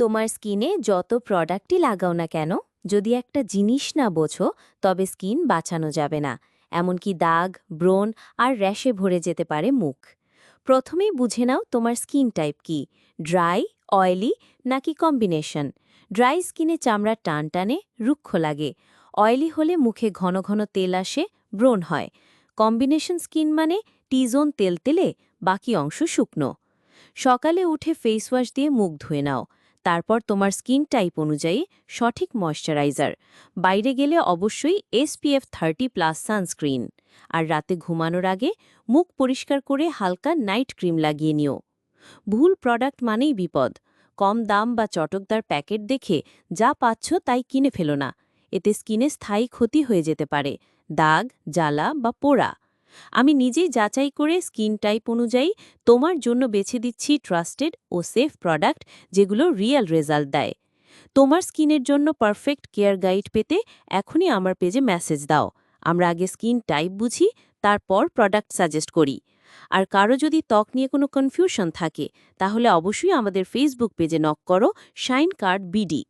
তোমার স্কিনে যত প্রোডাক্টই লাগাও না কেন, যদি একটা জিনিস না বোঝো, তবে স্কিন বাঁচানো যাবে না। এমনকি দাগ, ব্রণ আর র্যাশে ভরে যেতে পারে মুখ। প্রথমেই বুঝে নাও তোমার স্কিন টাইপ কি। ড্রাই, অয়েলি নাকি কম্বিনেশন? ড্রাই স্কিনে চামড়ার টান টানে, রুক্ষ লাগে। অয়েলি হলে মুখে ঘন ঘন তেল আসে, ব্রণ হয়। কম্বিনেশন স্কিন মানে টিজোন তেলতেলে বাকি অংশ শুকনো। সকালে উঠে ফেস ওয়াশ দিয়ে মুখ ধুয়ে নাও। তারপর তোমার স্কিন টাইপ অনুযায়ী সঠিক ময়শ্চারাইজার। বাইরে গেলে অবশ্যই এসপিএফ থার্টি প্লাস সানস্ক্রিন। আর রাতে ঘুমানোর আগে মুখ পরিষ্কার করে হালকা নাইট ক্রিম লাগিয়ে নিও। ভুল প্রোডাক্ট মানেই বিপদ। কম দাম বা চটকদার প্যাকেট দেখে যা পাচ্ছ তাই কিনে ফেলো না। এতে স্কিনে স্থায়ী ক্ষতি হয়ে যেতে পারে। দাগ, জ্বালা বা পোড়া। আমি নিজেই যাচাই করে স্কিন টাইপ অনুযায়ী তোমার জন্য বেছে দিচ্ছি ট্রাস্টেড ও সেফ প্রোডাক্ট যেগুলো রিয়েল রেজাল্ট দেয়। তোমার স্কিনের জন্য পারফেক্ট কেয়ার গাইড পেতে এখনই আমার পেজে মেসেজ দাও। আমরা আগে স্কিন টাইপ বুঝি, তারপর প্রোডাক্ট সাজেস্ট করি। আর কারও যদি ত্বক নিয়ে কোনো কনফিউশন থাকে, তাহলে অবশ্যই আমাদের ফেসবুক পেজে নক করো, শাইন কার্ড বিডি।